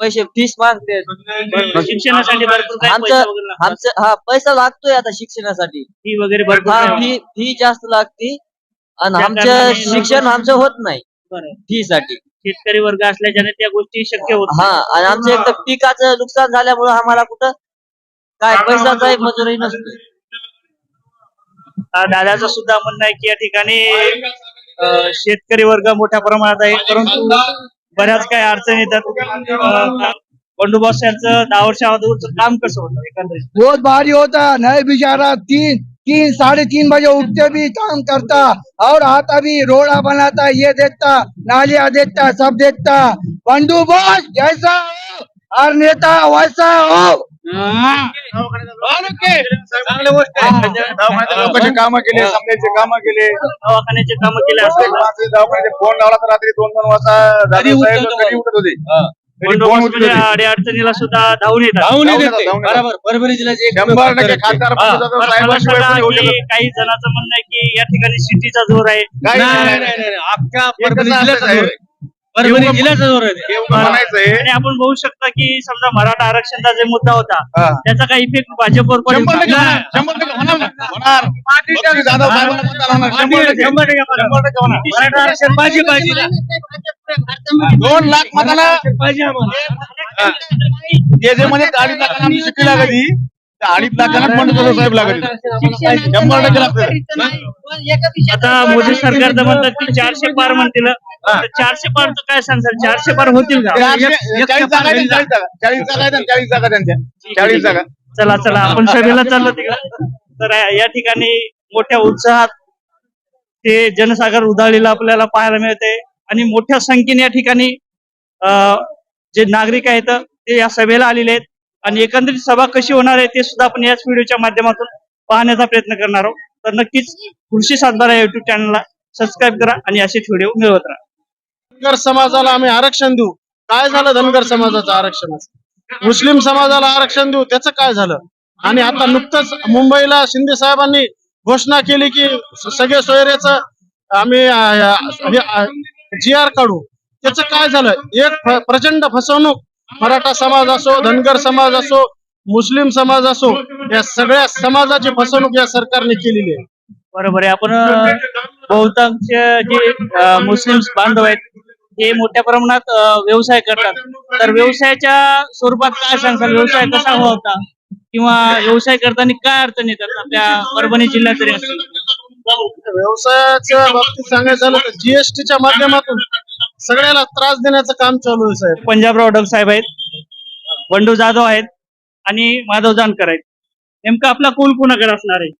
पैसे फीस मागते शिक्षणासाठी भरपूर आमचं- पैसा वगैरे लागतो. आमचं हा पैसा लागतोय आता शिक्षणासाठी फी वगैरे भरपूर हा. फी फी जास्त लागते आणि त्या आमचं कारणाने शिक्षण आमचं होत नाही बरं. फी साठी शेतकरी वर्ग असल्याच्याने त्या गोष्टी शक्य होत हा आणि आमचं एक तर पिकाचं नुकसान झाल्यामुळे आम्हाला कुठं काय पैशाचाही मजुरी नसते अं, दादाचं सुद्धा म्हणणं आहे की या ठिकाणी अं, शेतकरी वर्ग मोठ्या प्रमाणात आहे परंतु बऱ्याच काही अडचणी येतात. बंडोबास यांचं दहा वर्ष अगोदरचं काम कसं होतं एकंदरीत? बहुत भारी होता. नहीं बेचारा तीन तीन साढ़े तीन बजे उठते भी काम करता और आता भी रोड़ा बनाता ये देखता नालियां देखता सब देखता। बंडू बॉस जैसा हो और नेता वैसा हो। चांगल्या गोष्ट लोकांचे काम केले समजायचे काम केले. दवाखान्याचे काम केले दवाखान्याचे फोन लावला तर रात्री दोन दोन वाजता उठत होते? अडचणीला सुद्धा धावून काही जणांचं म्हणणं आहे की या ठिकाणी सिटीचा जोर आहे? काही परभणी जिल्ह्याचा? जोर आहे म्हणायचंय आणि आपण बघू शकता की समजा मराठा आरक्षणचा जे मुद्दा होता हा. त्याचा काही इफेक्ट भाजपवर पडेल शंभर का? टक्के होणार, शंभर टक्के होणार ना. होणार बक्षीस जाधव साहेबांना मतदान होणार. शंभर टक्के शंभर टक्के होणार. शंभर टक्के होणार. मराठा आरक्षण पाहिजे पाहिजे दोन लाख मताला पाहिजे आम्हाला ते जे म्हणजे आम्ही शिकली लागली त्या अडीच लाखांना पण जाधव साहेब लागली. शंभर टक्के लागतं आता मोदी सरकार तर म्हणतात की चारशे पार म्हणतील. तर चारशे पार तर काय सांगतात चारशे पार होतील का? चारशे- चाळीस जागा आहेत, चाळीस जागा चाळीस जागा आहेत, चाळीस जागा त्यांच्या. चाळीस जागा. चला चला. आपण सभेला चाललो तिकडे. तर या ठिकाणी मोठ्या उत्साहात ते जनसागर उधाळलेलं आपल्याला पाहायला मिळते. आणि मोठ्या संख्येने या ठिकाणी अं, जे नागरिक आहेत ते या सभेला आलेले आहेत. आणि एकंदरीत सभा कशी होणार आहे ते सुद्धा आपण याच व्हिडिओच्या माध्यमातून पाहण्याचा प्रयत्न करणार आहोत. तर नक्कीच कृषी सातबारा युट्यूब चॅनलला सबस्क्राईब करा आणि असेच व्हिडिओ मिळवत राहा. धनगर समाजाला आम्ही आरक्षण देऊ. काय झालं धनगर समाजाचं आरक्षणाचं मुस्लिम समाजाला आरक्षण देऊ त्याचं काय झालं? आणि आता नुकतंच मुंबईला शिंदे साहेबांनी घोषणा केली की सगळे सोयरेच आम्ही जी आर काढू. त्याचं काय झालं? एक प्रचंड फसवणूक मराठा समाज असो धनगर समाज असो मुस्लिम समाज असो या सगळ्या समाजाची फसवणूक या सरकारने केलेली आहे. बरोबर आहे. आपण बहुतांश जे मुस्लिम बांधव आहेत हे मोठ्या प्रमाणात व्यवसाय करतात. तर व्यवसायाच्या स्वरूपात काय सांगताल व्यवसाय कसा हवा होता? किंवा व्यवसाय करताना काय अडचण येतात आपल्या परभणी जिल्ह्यात तरी? व्यवसायाच्या बाबतीत सांगायचं झालं तर जीएसटीच्या माध्यमातून सगळ्याला त्रास देण्याचं काम चालू आहे साहेब. पंजाबराव डग साहेब आहेत बंडू जाधव आहेत आणि माधव जानकर आहेत. नेमकं आपला कोल कोणाकडे असणार आहे?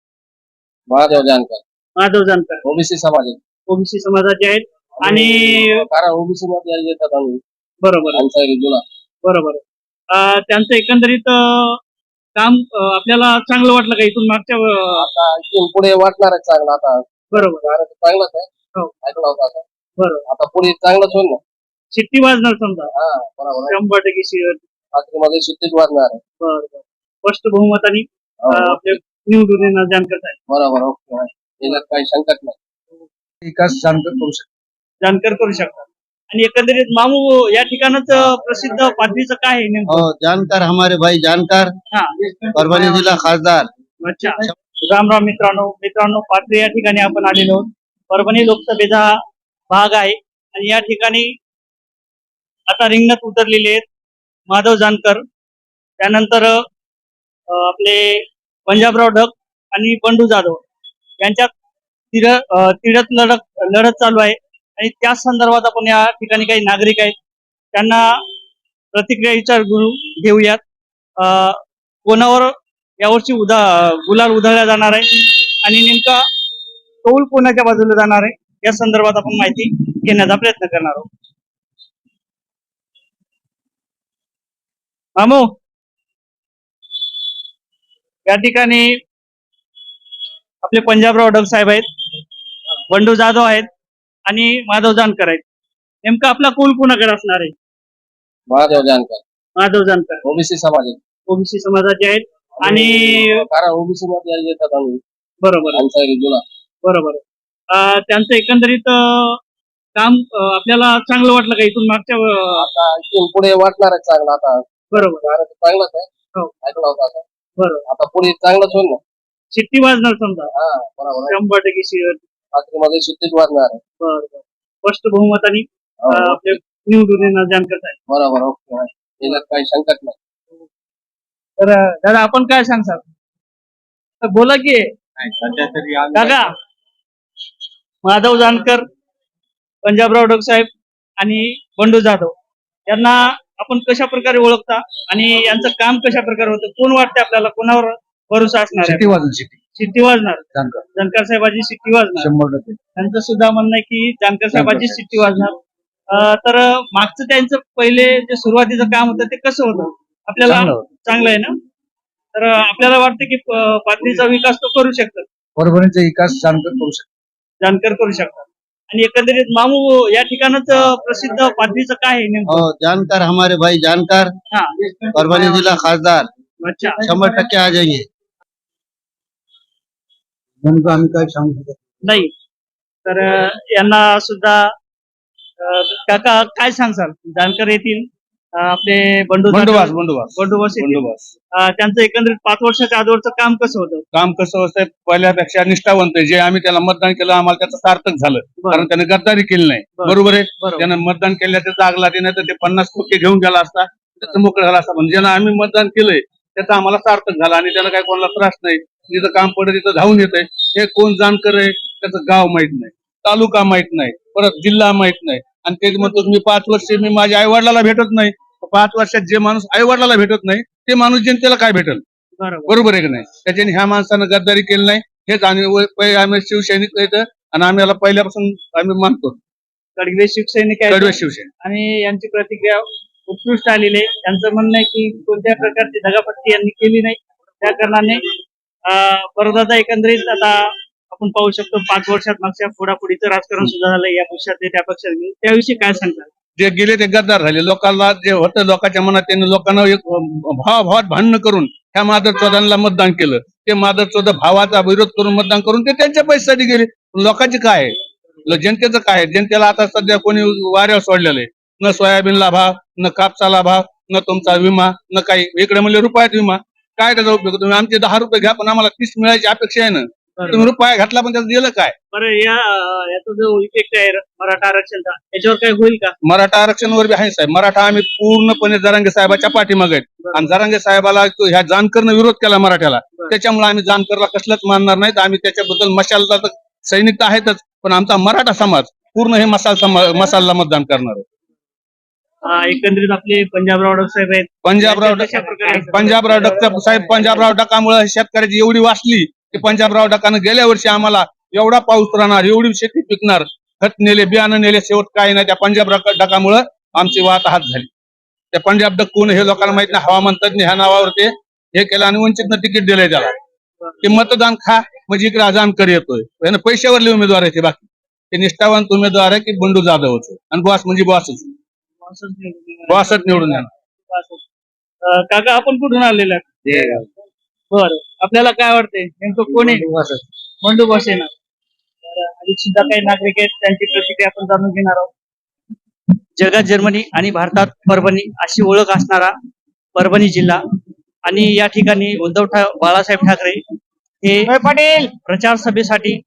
महादेव जानकर. माधव जानकर. ओबीसी समाज आहे. ओबीसी समाजाचे आहेत आणि कारण ओबीसी मध्ये येतात आम्ही. बरोबर. जुना. बरोबर. अं, त्यांचं एकंदरीत अं, काम अं, आपल्याला चांगलं वाटलं का इथून मागच्या अं, आता इथून पुढे वाटणार आहे चांगलं आता. बरोबर. चांगलंच आहे. हो. ऐकलं होतं आता. आता पुढे चांगलंच होईल ना? शिट्टी वाजणार समजा. हा बरोबर आहे. शंभर टक्के शिअर खात्रीमध्ये शिट्टीच वाजणार आहे. बरोबर स्पष्ट बहुमताने हो, आपले निवडून येणार जानकर साहेब. बरोबर ओके काही शंकाच नाही. विकास जानकर करू शकतो जानकर करू शकतात. आणि एकंदरीत मामू या ठिकाणच प्रसिद्ध पाथरीचं काय आहे नेमकं? जानकर हमारे भाई जानकर. हा. परभणी जिला खासदार. अच्छा. राम राम मित्रांनो मित्रांनो पाथरी या ठिकाणी आपण आलेलो आहोत. परभणी लोकसभेचा हा भाग आहे. आणि या ठिकाणी आता रिंगणात उतरलेले आहेत माधव जानकर. त्यानंतर आपले पंजाबराव ढग आणि बंडू जाधव यांच्यात तिर तिढत तिरत लढत लढत चालू आहे. आणि त्या संदर्भात आपण या ठिकाणी काही नागरिक आहेत. त्यांना प्रतिक्रिया विचार गुरु घेऊयात. कोणावर यावर्षी उदा गुलाल उधळला जाणार आहे? आणि नेमका कौल कोणाच्या बाजूला जाणार आहे? या संदर्भात आपण माहिती घेण्याचा प्रयत्न करणार आहोत. मामू या ठिकाणी आपले पंजाबराव डग साहेब आहेत बंडू जाधव आहेत आणि माधव जानकर आहेत. नेमका आपला कौल कोणाकडे असणार आहे? महादेव जानकर. माधव जानकर. ओबीसी समाज. ओबीसी समाजाचे आहेत आणि ओबीसी मध्ये येतात आम्ही. बरोबर. बरोबर. त्यांचं एकंदरीत काम आपल्याला चांगलं वाटलं का इथून मागच्या आता इथून पुढे वाटणार आहे चांगलं आता. बरोबर. चांगलंच आहे. हो. ऐकलं होतं आता बरोबर. आता पुढे चांगलंच होईल ना. शिट्टी वाजणार समजा. हा बरोबर. आहे शंभर टक्के शिर खात्रीमध्ये शिट्टीच वाजणार आहे. बरोबर. स्पष्ट बहुमताने हो, आपले निवडून येणार जानकर साहेब. बरोबर ओके. आहे. काही शंकाच नाही. तर अं, दादा आपण काय सांगसाल तर बोला की. सध्या तरी काका माधव जानकर पंजाबराव डोक साहेब आणि बंडू जाधव. यांना आपण कशा प्रकारे ओळखता आणि यांचं काम कशा प्रकारे होतं? कोण वाटते आपल्याला? कोणावर भरोसा असणार? शिट्टी वाजून शिट्टी शिट्टी वाजणार. जानकर. जानकर साहेबाची शिट्टी वाजणार. शंभर टक्के. त्यांचं सुद्धा म्हणणं आहे की जानकर साहेबाची साहेब. शिट्टी वाजणार. तर मागचं त्यांचं पहिले जे सुरुवातीचं काम होतं ते कसं होतं? आपल्याला चांगलं आहे ना? तर आपल्याला वाटतं की पाथरीचा विकास तो करू शकतात परभणीचा विकास जानकर करू शकतो. जानकर करू शकतात. आणि एकंदरीत मामू या ठिकाणच प्रसिद्ध पाथरीचं काय आहे नेमकं? और जानकार हमारे भाई जानकार. हा. परभणी जिला खासदार. अच्छा. शंभर टक्के आ जाएंगे नेमकं आम्ही काय सांगू शकतो नाही. तर अं, यांना सुद्धा अं, काका काय सांगसाल जानकर येतील? आपले बंडू बंडोबास बंडोबास. बंडोबास. बंडोबास. त्यांचं एकंदरीत पाच वर्षाच्या आजवरचं काम कसं होतं? काम कसं असतं पहिल्यापेक्षा निष्ठावंत आहे. जे आम्ही त्याला मतदान केलं आम्हाला त्याचं सार्थक झालं. बरं. कारण त्याने गद्दारी केली नाही. बरं. बरोबर आहे? बरोबर. त्यानं मतदान केलं त्याचा आग लागली नाही तर ते पन्नास टक्के घेऊन गेला असता त्याचं मोकळं झाला असता. ज्यानं आम्ही मतदान केलंय त्याचा आम्हाला सार्थक झाला आणि त्याला काही कोणाला त्रास नाही. जिथं काम पडत तिथं धावून येत हे कोण जाणकर आहे? त्याचं गाव माहीत नाही. तालुका माहीत नाही. परत जिल्हा माहीत नाही. आणि ते म्हणतो मी पाच वर्ष मी माझ्या आई वडिलाला भेटत नाही. पाच वर्षात जे माणूस आई वडिलाला भेटत नाही ते माणूस जनतेला काय भेटल? बरोबर. आहे की नाही? त्याच्याने ह्या माणसानं गद्दारी केली नाही. हेच आम्ही आम्ही शिवसैनिक येतं आणि आम्ही याला पहिल्यापासून आम्ही मानतो. कडवे शिवसैनिक कडवे शिवसैनिक. आणि यांची प्रतिक्रिया उत्कृष्ट आलेली आहे. त्यांचं म्हणणं आहे की कोणत्या प्रकारची दगापट्टी यांनी केली नाही. त्या कारणाने परदादा एकंदरीत आता आपण पाहू शकतो पाच वर्षात मागच्या पुढापुढीचं राजकारण सुद्धा झालं या पक्षात त्या पक्षात गेले. त्याविषयी काय सांगतात जे गेले ते गद्दार झाले. लोकांना जे होतं लोकांच्या मनात त्यांनी लोकांना एक भावाभावात भांडण करून ह्या मादर चौदांना मतदान केलं. ते मादर चौदा भावाचा विरोध करून मतदान करून ते त्यांच्या पैशासाठी गेले. लोकांचे काय आहे? जनतेचं काय आहे? जनतेला आता सध्या कोणी वाऱ्यावर सोडलेलं आहे. न सोयाबीनला भाव न कापसाला भाव न तुमचा विमा न काही. इकडे म्हणजे रुपयात विमा. काय त्याचा उपयोग? तुम्ही आमचे दहा रुपये घ्या पण आम्हाला तीस मिळायची अपेक्षा आहे ना? तुम्ही रुपया घातला पण त्याचं दिलं काय? बरं या याचा जो इफेक्ट आहे मराठा आरक्षणचा याच्यावर काय होईल का? मराठा आरक्षणावर बी आहे साहेब. मराठा आम्ही पूर्णपणे जरांगे साहेबाच्या पाठीमागे आहेत. आणि जरांगे साहेबाला तो ह्या जानकरनं विरोध केला मराठ्याला. त्याच्यामुळे आम्ही जानकरला कसलंच मानणार नाहीत. आम्ही त्याच्याबद्दल मशालला तर सैनिक तर आहेतच पण आमचा मराठा समाज पूर्ण हे मसाल समा- मसालला मतदान करणार आहे. अं, एकंदरीत आपले पंजाबराव डॉक्टर साहेब आहेत. पंजाबराव पंजाबराव डक्का साहेब पंजाबराव डकामुळे शेतकऱ्याची एवढी वाचली की पंजाबराव डकानं गेल्या वर्षी आम्हाला एवढा पाऊस राहणार एवढी शेती पिकणार खत नेले बियाणं नेले शेवट काही नाही त्या पंजाब डकामुळं आमची वाहत हात झाली. त्या पंजाब डक कोण हे लोकांना माहीत नाही हवामान तज्ञ ह्या नावावर ते हे केलं आणि वंचितनं तिकीट दिलंय त्याला. ते मतदान खा म्हणजे इकडे अजानकर येतोय. यानं पैशावरले उमेदवार आहे ते बाकी. ते निष्ठावंत उमेदवार आहे की बंडू जाधव होते. आणि बॉस म्हणजे बॉसच. बॉसच निवडून येणार. काका आपण कुठून आलेला बर. आपल्याला काय वाटतंय? नेमकं कोण आहे? बंडू बॉस येणार तर सुद्धा काही नागरिक आहेत त्यांची प्रतिक्रिया आपण जाणून घेणार आहोत. जगात जर्मनी आणि भारतात परभणी अशी ओळख असणारा परभणी जिल्हा आणि या ठिकाणी उद्धव बाळासाहेब ठाकरे हे पाटील! प्रचार सभेसाठी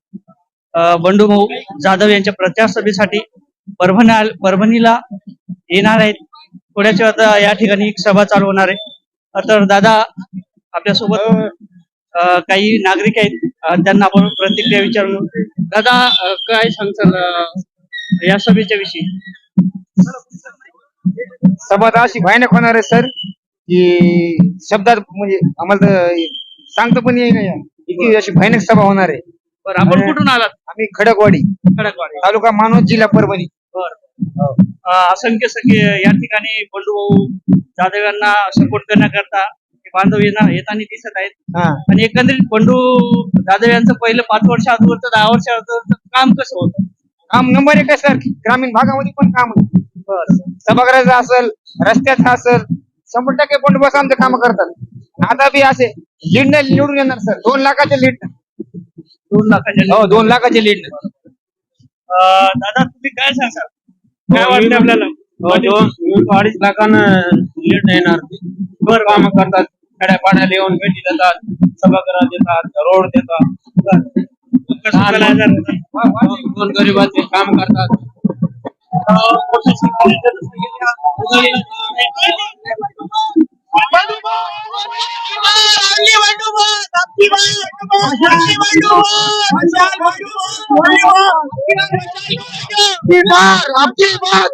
अं, बंडू भाऊ जाधव यांच्या प्रचार सभेसाठी परभणी परभणीला येणार आहेत. थोड्याच वेळात या ठिकाणी एक सभा चालू होणार आहे. तर दादा आपल्यासोबत काही नागरिक आहेत त्यांना आपण प्रतिक्रिया विचारू दादा काय सांगताल या सभेच्या विषयी? सभा तर अशी भयानक होणार आहे सर की शब्दात म्हणजे आम्हाला तर सांगतो पण येईल नाही इतकी अशी भयानक सभा होणार आहे. बरं आपण कुठून आलात? आम्ही खडकवाडी खडकवाडी. तालुका मानवत जिल्हा परभणी. असंख्य सगळे या ठिकाणी बंडू भाऊ जाधव यांना सपोर्ट करण्याकरता बांधव येणार येताना दिसत आहेत. हा. आणि एकंदरीत बंडू जाधव यांचं पहिलं पाच वर्ष अगोदरचं दहा वर्ष अगोदरचं काम कसं होतं? काम नंबर एक आहे सर. ग्रामीण भागामध्ये पण काम आहे सभागृहाचं असेल रस्त्याचं असेल शंभर टक्के बंडोबस्त आमचे काम करतात. आता बी असे. लीड नाही निवडून येणार सर. दोन लाखाचे लीड. दोन लाखाच्या हो दोन लाखाचे लीड. अं, दादा तुम्ही काय सांगाल? काय वाटतं आपल्याला? दोन अडीच लाखानं लीड येणार. बरं. काम करतात. खेड्यापाड्याला येऊन भेटी देतात सभागृह देतात रोड देतात? दोन गरीबाचे काम करतात?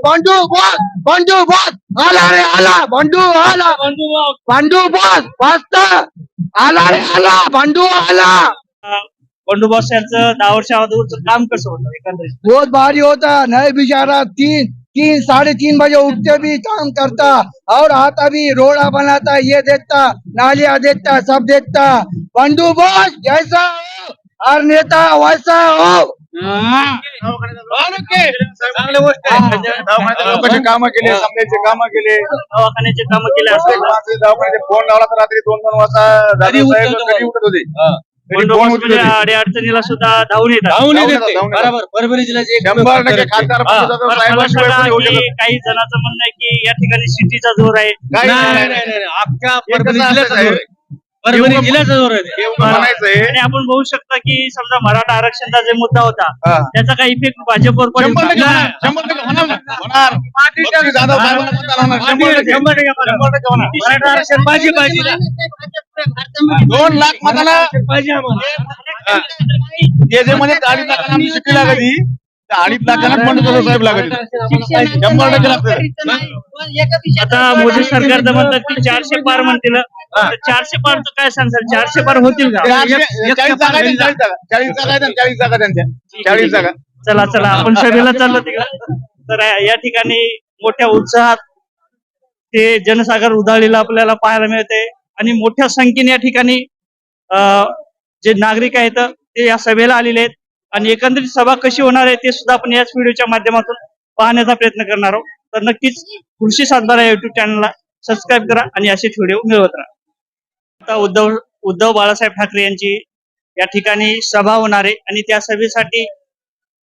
बंडू बॉस बंडू बॉस आला रे आला बंडू आला बंडू बॉस वाजता आला रे आला बंडू आला बंडू बंडोबस्त यांचं दहा वर्ष काम कसं होतं एकंदरीत बहुत भारी होता नाही बिचारा तीन तीन साढ़े तीन बजे उठते भी काम करता और आता भी रोड़ा बनाता ये देखता नालिया देखता सब देखता। बंडू बॉस जैसा हो और नेता वैसा हो। लोकांचे काम केले समजायचे काम केले. दवाखान्याचे काम केले दवाखान्याचे फोन लावला तर रात्री दोन दोन वाजता दादा साहेब घरी उठत होते? घरी फोन बंडोबस्त उठत म्हणजे होते अडी अडचणीला सुद्धा धावून येतात धावून. बरोबर परभणी जिल्ह्याचे एक शंभर टक्के खासदार हा. पदाचा पण मला साहेबाशिवाय सांगा कोणी होऊ की शकत काही जणांचं म्हणणं आहे की या ठिकाणी सिटीचा जोर आहे काही नाही नाही, नाही नाही. नाही अख्ख्या हे परभणी जिल्ह्याचा जोर आहे परभणी जिल्ह्याचा जोर आहे हे उगा म्हणायचंय आणि आपण बघू शकता की समजा मराठा आरक्षणचा जे मुद्दा होता हा. त्याचा काही इफेक्ट भाजपवर पडेल शंभर टक्के का? होणार, शंभर टक्के होणार ना. होणार बक्षीस जाधव साहेबांना मतदान होणार. शंभर टक्के शंभर टक्के होणार. शंभर टक्के होणार. मराठा आरक्षण पाहिजे पाहिजे दोन लाख मताला पाहिजे आम्हाला. जे जे म्हणजे अडीच लाखांना आम्ही लागली त्या अडीच लाखांना पंडित साहेब लागली. शंभर टक्के लागतं. आता मोदी सरकार तर म्हणतात की चारशे पार म्हणतील. चारशे पार तर काय सांगतात? चारशे पार होतील का? चाळीस जागा चाळीस जागा चाळीस त्यांच्या. चाळीस जागा. चला चला आपण सभेला चाललो तिकडे. तर या ठिकाणी मोठ्या उत्साहात ते जनसागर उधाळलेलं आपल्याला पाहायला मिळते. आणि मोठ्या संख्येने या ठिकाणी जे नागरिक आहेत ते या सभेला आलेले आहेत. आणि एकंदरीत सभा कशी होणार आहे ते सुद्धा आपण याच व्हिडिओच्या माध्यमातून पाहण्याचा प्रयत्न करणार आहोत. तर नक्कीच कृषी सातबारा युट्यूब चॅनलला सबस्क्राईब करा आणि असेच व्हिडिओ मिळवत राहा. आता उद्धव उद्धव बाळासाहेब ठाकरे यांची या ठिकाणी सभा होणार आहे आणि त्या सभेसाठी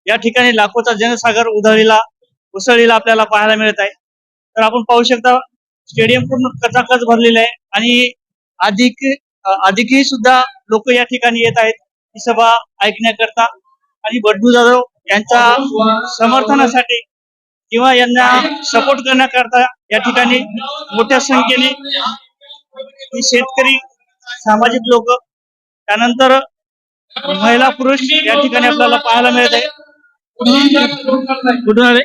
या ठिकाणी लाखोचा जनसागर उधळीला उसळीला आपल्याला पाहायला मिळत आहे. तर आपण पाहू शकता स्टेडियम पूर्ण कचाकच भरलेलं आहे आणि अधिक अधिकही सुद्धा लोक या ठिकाणी येत आहेत. ही सभा ऐकण्याकरता. आणि बड्डू जाधव यांच्या समर्थनासाठी किंवा यांना सपोर्ट करण्याकरता या ठिकाणी मोठ्या संख्येने शेतकरी सामाजिक लोक त्यानंतर महिला पुरुष या ठिकाणी आपल्याला पाहायला मिळत आहे. कुठून आले?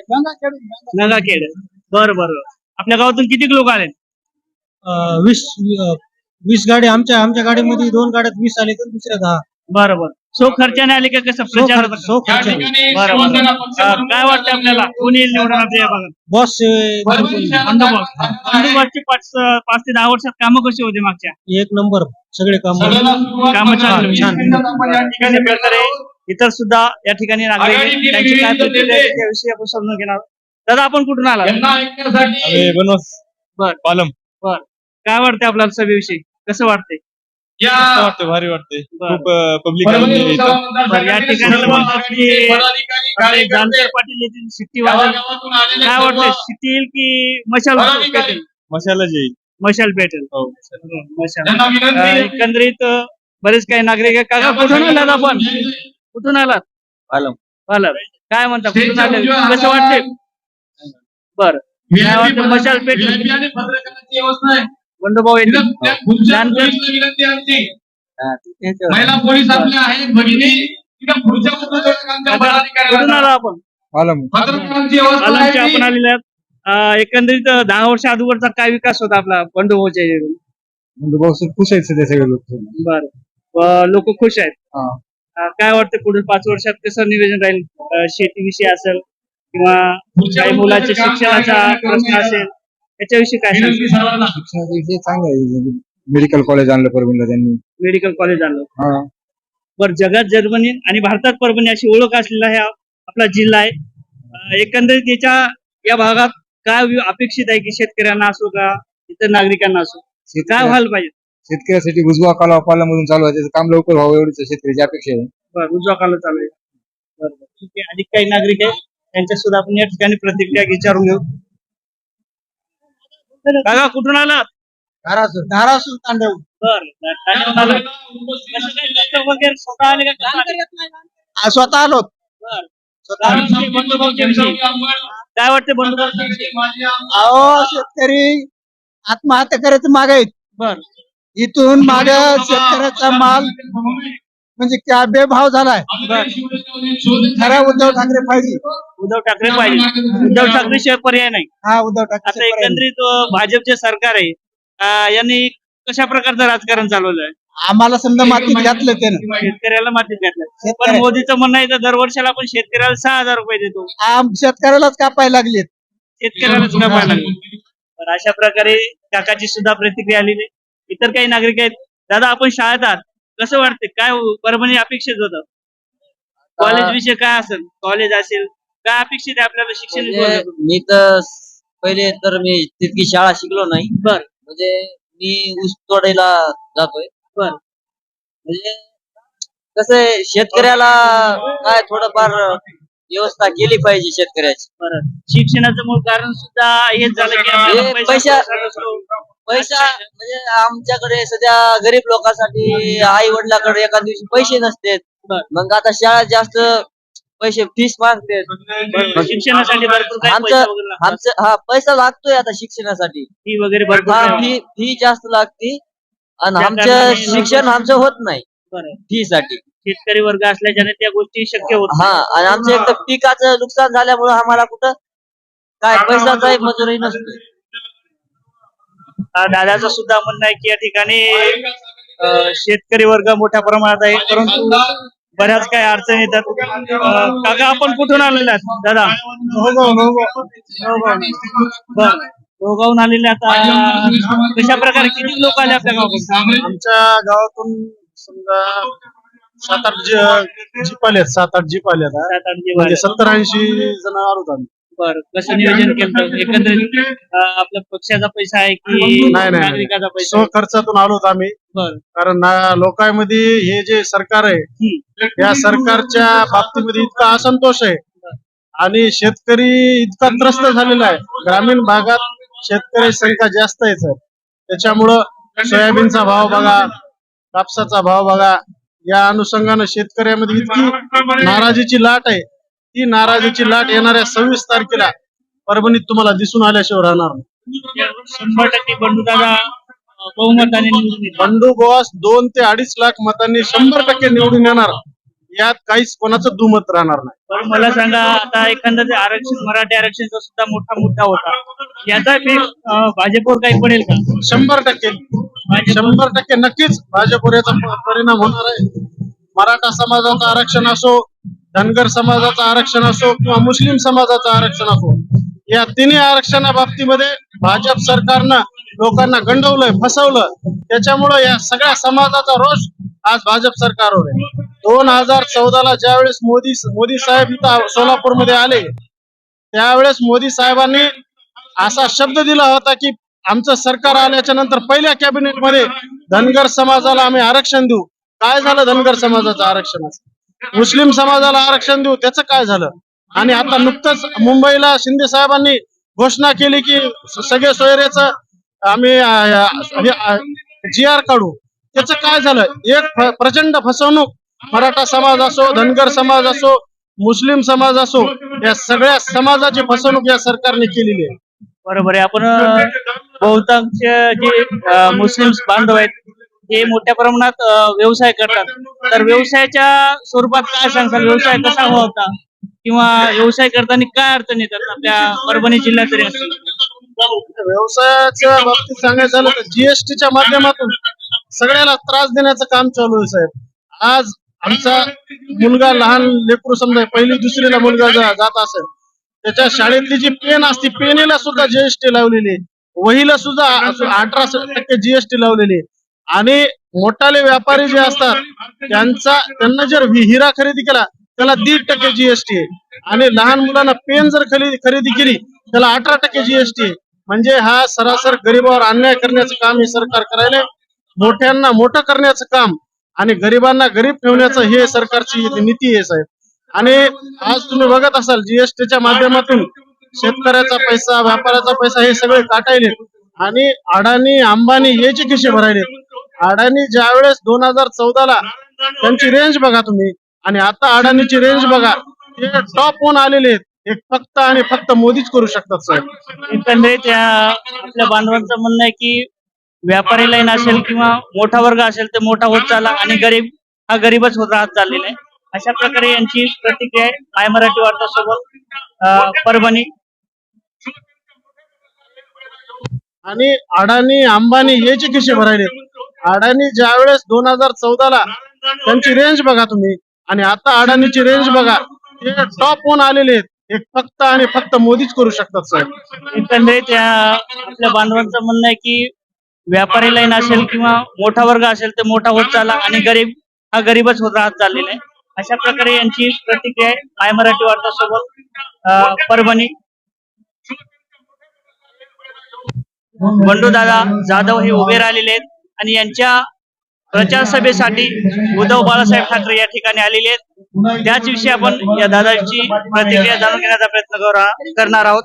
गंगाखेड बरं बरं. आपल्या गावातून किती लोक आले? वीस वीस गाडी आमच्या आमच्या गाडीमध्ये दोन गाड्यात वीस आले तर दुसऱ्या दहा. बरं बरं सो खर्चाने आले का कसं प्रचार खर्च- सो खर्च. बरं बरं अं, काय वाटतं आपल्याला? कोणी निवडून बॉस बंदोबस्त बंदोबस्तची पाच पाच ते दहा वर्षात कामं कशी होती मागच्या? एक नंबर. सगळे काम. कामं चांगली छान. या ठिकाणी इतर सुद्धा या ठिकाणी नागरिक आहेत. त्यांची काय प्रतिक्रिया आहे त्याविषयी आपण समजून घेणार. आहोत. दादा आपण कुठून आला बनवस. बर. पालम. बर. काय वाटतंय आपल्याला सभेविषयी कसं वाटतंय? वाटतं भारी वाटते बरं. पब्लिक या ठिकाणी आपले जानकर पाटील येथील सिट्टी वाजल काय वाटतंय? सिट्टी येईल की मशाल पेटेल मशाला जे मशाल पेटेल हो. मशाल. अं, एकंदरीत अं, बरेच काही नागरिक आहे काका कुठून आलात आपण? कुठून आलात? पालम. पालम. काय म्हणता? कुठून आले कसं वाटते बर. काय वाटतं मशाल पेटेल बंडूभाऊ येतील जानकर महिला पोलीस आपल्या आहेत भगिनी. तिथं पुढच्या पत्रकारांच्या आता कुठून पदाधिकाऱ्यांना आला आपण? पालम पत्रकारांची व्यवस्था पालमचे आहे आपण आलेले आहेत. अं, एकंदरीत अं, दहा वर्ष अगोदरचा काय विकास होता आपला बंडूभाऊच्या याच्यातून? बहुत खुश आहेत सध्या सगळे लोक. बर. लोक खुश आहेत. हा. अं, काय वाटतं पुढील पाच वर्षात कसं नियोजन राहील? अं, शेतीविषयी असेल किंवा काही मुलाच्या शिक्षणाचा प्रश्न असेल? याच्याविषयी काय शिक्षणाचे चांगलं आहे मेडिकल कॉलेज आणलं परभणीला त्यांनी. मेडिकल कॉलेज आलं हा. बर जगात जर्मनी आणि भारतात परभणी अशी ओळख असलेला हा आपला जिल्हा आहे. अं, एकंदरीत याच्या या भागात काय वि- अपेक्षित आहे की शेतकऱ्यांना असो का इतर नागरिकांना असो? काय व्हायला पाहिजे? शेतकऱ्यासाठी उजवा कालवा पाल्यामधून चालू आहे. त्याचं काम लवकर व्हावं एवढीच शेतकऱ्याची अपेक्षा आहे. बरं उजवा काल चालू आहे. बरोबर ठीक आहे. अधिक काही नागरिक आहे त्यांच्या सुद्धा आपण या ठिकाणी प्रतिक्रिया विचारून घेऊ. काका कुठून आलात? धारासूर धारासूर तांडव. बर वगैरे स्वतः आले का कसं? आले? स्वतः आलो. बर. काय वाटते विषयी? अहो शेतकरी आत्महत्या करायचं माग आहेत. बर. इथून माग शेतकऱ्याचा माल म्हणजे क्या बेभाव झालाय? खरा उद्धव ठाकरे पाहिजे. उद्धव ठाकरे पाहिजे. उद्धव ठाकरे शिवाय पर्याय नाही. हा उद्धव आता ठाकरे पर्याय नाही. एकंदरीत अं, भाजपचे सरकार आहे. अं, यांनी कशा प्रकारचं राजकारण चालवलं आहे? आम्हाला समजा मातीत घातलं त्यानं. शेतकऱ्याला मातीत घातलं. पण शेतकऱ्या- मोदीचं म्हणणं आहे तर दरवर्षाला आपण शेतकऱ्याला सहा हजार रुपये देतो. आम शेतकऱ्यालाच कापायला लागलेत. शेतकऱ्यालाच न पाहायला तर अशा प्रकारे काकाची सुद्धा प्रतिक्रिया आलेली आहे. इतर काही नागरिक आहेत. दादा आपण शाळेत आहात. कसं वाटते काय हो- परभणी अपेक्षित होतं. कॉलेज विषय काय असेल? कॉलेज असेल काय अपेक्षित आहे आपल्याला शिक्षण म्हणजे? मी तर पहिले तर मी तितकी शाळा शिकलो नाही. बर. म्हणजे मी ऊस तोडायला जातोय. बर. म्हणजे कसं आहे शेतकऱ्याला काय थोडंफार व्यवस्था केली पाहिजे शेतकऱ्याची. बरं. शिक्षणाचं मूळ कारण सुद्धा हेच झालं की आपल्याला हे पैसा पैसा- पैसा म्हणजे आमच्याकडे सध्या गरीब लोकांसाठी आई वडिलाकडे एका दिवशी पैसे नसते. मग आता शाळा जास्त पैसे फीस मागते शिक्षणासाठी भरपूर काही आमचं- पैसा वगैरे लागतो. आमचं हा पैसा लागतोय आता शिक्षणासाठी. फी वगैरे भरपूर हा. फी फी जास्त लागते. आणि त्या आमचं कारणाने शिक्षण आमचं होत नाही बरं. फी साठी शेतकरी वर्ग असल्याच्याने त्या गोष्टी शक्य होत हा आणि आमचं एक तर पिकाचं नुकसान झाल्यामुळे आम्हाला कुठं काय पैशाचाही मजुरी नसते. दादाचं सुद्धा म्हणणं आहे की या ठिकाणी शेतकरी वर्ग मोठ्या प्रमाणात आहे परंतु बऱ्याच काही अडचणी येतात. काका आपण कुठून आलेले आहात? दादा? दोघाहून आलेले आता. कशा प्रकारे किती लोक आले आपल्या गावाकडून? आमच्या गावातून समजा सात आठ जीप आलेत सात आठ जीप दिवस म्हणजे आले. सत्तर ऐंशी जण आलोत आम्ही. बर कसं नियोजन केलं? एकंदरीत अं, आपल्या पक्षाचा पैसा आहे की नाही, नाही. नागरिकाचा पैसा आहे? स्वखर्चातून आलोत आम्ही. बर. कारण ना- लोकांमध्ये हे जे सरकार आहे. या सरकारच्या बाबतीमध्ये इतका असंतोष आहे. आणि शेतकरी इतका त्रस्त झालेला आहे. ग्रामीण भागात शेतकरी संख्या जास्त आहे सर. त्याच्यामुळं सोयाबीनचा भाव बघा कापसाचा भाव बघा या अनुषंगानं शेतकऱ्यामध्ये इतकी नाराजीची लाट आहे. ती नाराजीची लाट येणाऱ्या सव्वीस तारखेला परभणीत तुम्हाला दिसून आल्याशिवाय राहणार नाही. शंभर टक्के बंडू बहुमताने बोस दोन ते अडीच लाख मतांनी शंभर टक्के निवडून येणार. यात काहीच कोणाचं दुमत राहणार नाही. पण मला सांगा आता एखादं ते आरक्षण मराठी आरक्षणचा सुद्धा मोठा मुद्दा होता. याचा इफेक्ट भाजपवर काही पडेल का? शंभर टक्के. शंभर टक्के नक्कीच भाजपवर याचा परिणाम होणार आहे. मराठा समाजाचं आरक्षण असो धनगर समाजाचं आरक्षण असो किंवा मुस्लिम समाजाचं आरक्षण असो या तिन्ही आरक्षणा बाबतीमध्ये भाजप सरकारनं लोकांना गंडवलंय फसवलं त्याच्यामुळं या सगळ्या समाजाचा रोष आज भाजप सरकारवर आहे. दोन हजार चौदाला ज्यावेळेस मोदी मोदी साहेब इथं सोलापूरमध्ये आले त्यावेळेस मोदी साहेबांनी असा शब्द दिला होता की आमचं सरकार आल्याच्यानंतर पहिल्या कॅबिनेटमध्ये धनगर समाजाला आम्ही आरक्षण देऊ. काय झालं धनगर समाजाचं आरक्षणाचं? मुस्लिम समाजाला आरक्षण देऊ त्याचं काय झालं? आणि आता नुकतंच मुंबईला शिंदे साहेबांनी घोषणा केली की सगळे सोयरेच आम्ही जी आर काढू. त्याचं काय झालं? एक प्रचंड फसवणूक. मराठा समाज असो धनगर समाज असो मुस्लिम समाज असो या सगळ्या समाजाची फसवणूक या सरकारने केलेली आहे. बरोबर आहे. आपण बहुतांश जे मुस्लिम बांधव आहेत हे मोठ्या प्रमाणात व्यवसाय करतात. तर व्यवसायाच्या स्वरूपात काय सांगताल? व्यवसाय कसा हवा होता? किंवा व्यवसाय करताना काय अडचण येतात? आपल्या परभणी जिल्ह्यात तरी असेल व्यवसायाच्या बाबतीत सांगायचं झालं तर जीएसटीच्या माध्यमातून सगळ्याला त्रास देण्याचं काम चालू आहे साहेब. आज आमचा मुलगा लहान लेकरू समजा पहिली दुसरीला मुलगा जा- जात असेल त्याच्या शाळेतली जी पेन असते पेनीला सुद्धा जीएसटी लावलेली आहे. वहीला सुद्धा अठरा टक्के जीएसटी लावलेली आहे. आणि मोठाले व्यापारी जे असतात त्यांचा त्यांना जर हिरा खरेदी केला त्याला दीड टक्के जीएसटी आहे. आणि लहान मुलांना पेन जर खरेदी खरेदी केली त्याला अठरा टक्के जीएसटी आहे. म्हणजे हा सरासर गरिबावर अन्याय करण्याचं काम हे सरकार करायला मोठ्यांना मोठं करण्याचं काम आणि गरिबांना गरीब ठेवण्याचं हे सरकारची नीती आहे साहेब. आणि आज तुम्ही बघत असाल जीएसटीच्या माध्यमातून शेतकऱ्याचा पैसा व्यापाऱ्याचा पैसा हे सगळे काटायले आणि अडाणी अंबानी याचे खिशे भरायले. अडाणी ज्यावेळेस दोन हजार चौदाला त्यांची रेंज बघा तुम्ही. आणि आता अडाणीची रेंज बघा. ते टॉप होऊन आलेले आहेत. हे फक्त आणि फक्त मोदीच करू शकतात साहेब एकंदरीत आपल्या बांधवांचं म्हणणं आहे की व्यापारी लाईन असेल किंवा मोठा वर्ग असेल तर मोठा होत चालला आणि गरीब हा गरीबच होत राहत चाललेला आहे. अशा प्रकारे यांची प्रतिक्रिया आहे. माय मराठी वार्ता सोबत परभणी. आणि अडाणी अंबानी याचे खिशे भरायले? अडाणी ज्यावेळेस दोन हजार चौदाला त्यांची रेंज बघा तुम्ही. आणि आता अडाणीची रेंज बघा. ते टॉप होऊन आलेले आहेत. हे फक्त आणि फक्त मोदीच करू शकतात साहेब एकंदरीत आपल्या बांधवांचं म्हणणं आहे की व्यापारी लाईन असेल किंवा मोठा वर्ग असेल तर मोठा होत चालला आणि गरीब हा गरीबच होत राहत चाललेला आहे. अशा प्रकारे यांची प्रतिक्रिया आहे. माय मराठी वार्ता सोबत परभणी. बंडूदादा जाधव हे उभे राहिलेले आहेत आणि यांच्या प्रचार सभेसाठी उद्धव बाळासाहेब ठाकरे या ठिकाणी आलेले आहेत. त्याच विषयी आपण या दादाची प्रतिक्रिया जाणून घेण्याचा प्रयत्न करणार आहोत.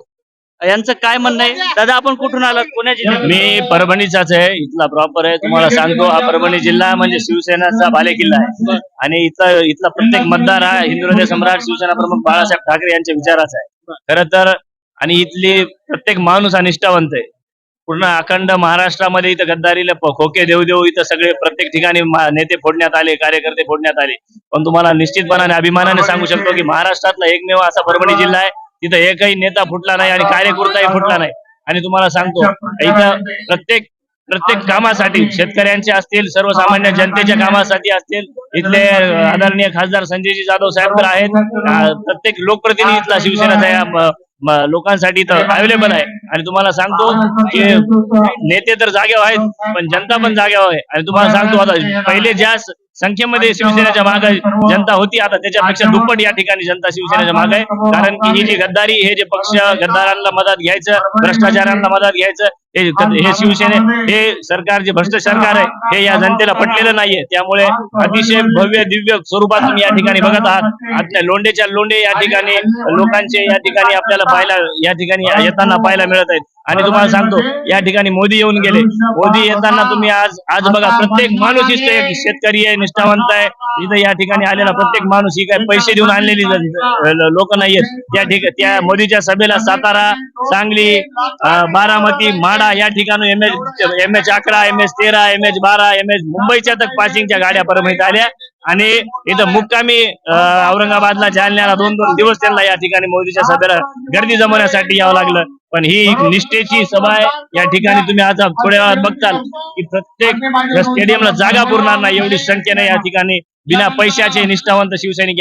यांचं काय म्हणणं आहे? दादा आपण कुठून आलात? पुण्या जिल्ह्यात मी परभणीचाच आहे. इथला प्रॉपर आहे. तुम्हाला सांगतो हा परभणी जिल्हा म्हणजे शिवसेनाचा बालेकिल्ला आहे. आणि इथला इथला प्रत्येक मतदार हा हिंदू हृदय सम्राट शिवसेना प्रमुख बाळासाहेब ठाकरे यांच्या विचाराचा आहे. खर तर आणि इथली प्रत्येक माणूस हा निष्ठावंत आहे. पूर्ण अखंड महाराष्ट्रामध्ये इथं गद्दारीला खोके देऊ देऊ इथं सगळे प्रत्येक ठिकाणी नेते फोडण्यात आले कार्यकर्ते फोडण्यात आले. पण तुम्हाला निश्चितपणाने अभिमानाने सांगू शकतो की महाराष्ट्रातला एकमेव असा परभणी जिल्हा आहे. तिथं एकही नेता फुटला नाही आणि कार्यकर्ताही फुटला नाही. आणि तुम्हाला सांगतो इथं प्रत्येक प्रत्येक कामासाठी शेतकऱ्यांचे असतील सर्वसामान्य जनतेच्या कामासाठी असतील इथले आदरणीय खासदार संजयजी जाधव साहेब तर आहेत. प्रत्येक लोकप्रतिनिधी इथला शिवसेनेचा या लोकांसाठी इथं अवेलेबल आहे. आणि तुम्हाला सांगतो की नेते तर जागेवर आहेत पण जनता पण जागेवर आहे. आणि तुम्हाला सांगतो आता पहिले ज्या संख्येमध्ये शिवसेनेच्या मागे जनता होती आता त्याच्यापेक्षा दुप्पट या ठिकाणी जनता शिवसेनेच्या मागे आहे. कारण की ही जी गद्दारी हे जे पक्ष गद्दारांना मदत घ्यायचं भ्रष्टाचारांना मदत घ्यायचं हे हे शिवसेने हे सरकार जे भ्रष्ट सरकार आहे हे या जनतेला पटलेलं नाहीये. त्यामुळे अतिशय भव्य दिव्य स्वरूपातून या ठिकाणी बघत आहात. आपल्या लोंडेच्या लोंडे या ठिकाणी लोकांचे या ठिकाणी आपल्याला पाहायला या ठिकाणी येताना पाहायला मिळत आहेत. आणि तुम्हाला सांगतो या ठिकाणी मोदी येऊन गेले. मोदी येताना तुम्ही आज आज बघा प्रत्येक माणूस इथं एक शेतकरी आहे निष्ठावंत आहे. इथं या ठिकाणी आलेला प्रत्येक माणूस ही काय पैसे देऊन आणलेली लोक नाहीयेत. त्या ठिक त्या मोदीच्या सभेला सातारा सांगली बारामती माडा या ठिकाणी एम एच एम एच अकरा एम एच तेरा एम एच बारा एम एच मुंबईच्या तक पासिंगच्या गाड्या परभणीत आल्या. आणि इथं मुक्कामी औरंगाबादला जालन्याला दोन दोन दिवस त्यांना या ठिकाणी मोदीच्या सभेला गर्दी जमवण्यासाठी यावं लागलं. पण ही एक निष्ठेची सभा आहे. या ठिकाणी तुम्ही आज थोड्या वेळात बघताल की प्रत्येक स्टेडियमला जागा पुरणार नाही एवढी संख्येने या ठिकाणी बिना पैशाचे निष्ठावंत शिवसैनिक